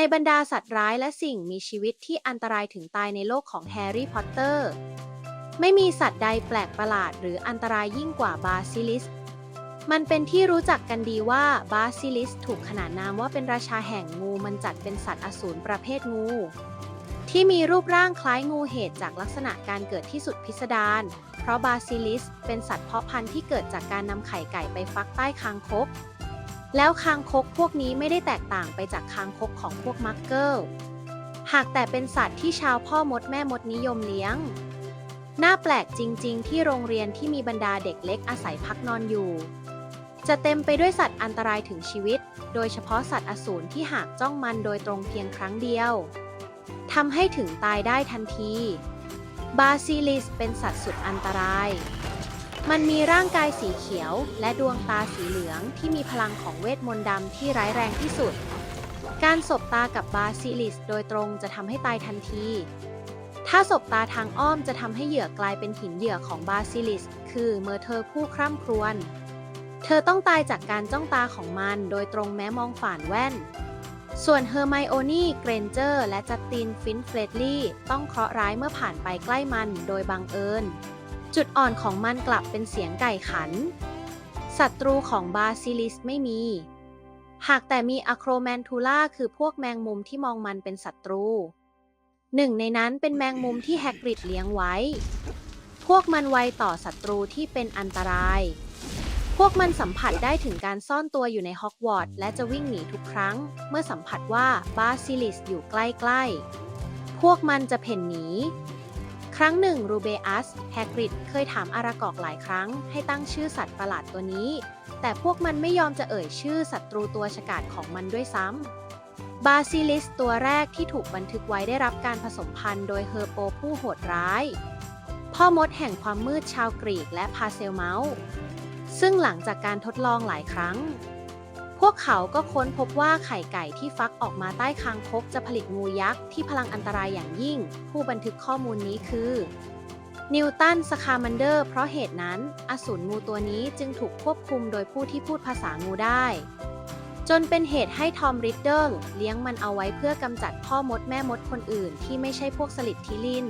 ในบรรดาสัตว์ร้ายและสิ่งมีชีวิตที่อันตรายถึงตายในโลกของแฮร์รี่พอตเตอร์ ไม่มีสัตว์ใดแปลกประหลาดหรืออันตรายยิ่งกว่าบาซิลิส มันเป็นที่รู้จักกันดีว่าบาซิลิสถูกขนานนามว่าเป็นราชาแห่งงูมันจัดเป็นสัตว์อสูรประเภทงู ที่มีรูปร่างคล้ายงูเหตุจากลักษณะการเกิดที่สุดพิสดาร เพราะบาซิลิสเป็นสัตว์เพาะพันธุ์ที่เกิดจากการนำไข่ไก่ไปฟักใต้คางคก แล้วคางคกพวกนี้ไม่ได้แตกต่างไปจากคางคกของพวกมักเกิลหากแต่เป็นสัตว์ที่ชาวพ่อมดแม่มดนิยมเลี้ยง น่าแปลกจริง ๆ ที่โรงเรียนที่มีบรรดาเด็กเล็กอาศัยพักนอนอยู่ จะเต็มไปด้วยสัตว์อันตรายถึงชีวิต โดยเฉพาะสัตว์อสูรที่หากจ้องมันโดยตรงเพียงครั้งเดียวทำให้ถึงตายได้ทันที บาซิลิสเป็นสัตว์สุดอันตราย มันมีร่างกายสีเขียว และดวงตาสีเหลืองที่มีพลังของเวทมนต์ดำที่ร้ายแรงที่สุด การสบตากับบาซิลิสโดยตรงจะทำให้ตายทันที ถ้าสบตาทางอ้อมจะทำให้เหยื่อกลายเป็นหินเหยื่อของบาซิลิส คือเมอร์เธอผู้คร่ำครวญ เธอต้องตายจากการจ้องตาของมันโดยตรงแม้มองฝ่านแว่น ส่วนเฮอร์ไมโอนี่ เกรนเจอร์ และจัสติน ฟินเฟรดลีย์ต้องเคราะห์ร้ายเมื่อผ่านไปใกล้มันโดยบังเอิญ จุดอ่อนของมันกลับเป็นเสียงไก่ขัน ศัตรูของบาซิลิสไม่มี หากแต่มีอะโครแมนทูล่าคือพวกแมงมุมที่มองมันเป็นศัตรู หนึ่งในนั้นเป็นแมงมุมที่แฮกริดเลี้ยงไว้ พวกมันไวต่อศัตรูที่เป็นอันตราย พวกมันสัมผัสได้ถึงการซ่อนตัวอยู่ในฮอกวอตส์และจะวิ่งหนีทุกครั้ง เมื่อสัมผัสว่าบาซิลิสอยู่ใกล้ๆ พวกมันจะเพ่นหนี ครั้งหนึ่งรูเบอัสแฮกริดเคยถามอารากอกหลายครั้ง ให้ตั้งชื่อสัตว์ประหลาดตัวนี้ แต่พวกมันไม่ยอมจะเอ่ยชื่อศัตรูตัวฉกาจของมันด้วยซ้ำบาซิลิสตัวแรกที่ถูกบันทึกไว้ได้รับการผสมพันธุ์โดยเฮอร์โปผู้โหดร้าย พ่อมดแห่งความมืดชาวกรีกและพาเซลเมาส์ซึ่งหลังจากการทดลองหลายครั้ง พวกเขาก็ค้นพบว่าไข่ไก่ที่ฟักออกมาใต้คางคกจะผลิตงูยักษ์ที่พลังอันตรายอย่างยิ่ง ผู้บันทึกข้อมูลนี้คือนิวตันสคามันเดอร์เพราะเหตุนั้น อสูรงูตัวนี้จึงถูกควบคุมโดยผู้ที่พูดภาษางูได้ จนเป็นเหตุให้ทอมริดเดิลเลี้ยงมันเอาไว้เพื่อกำจัดพ่อมดแม่มดคนอื่นที่ไม่ใช่พวกสลิดทิลิน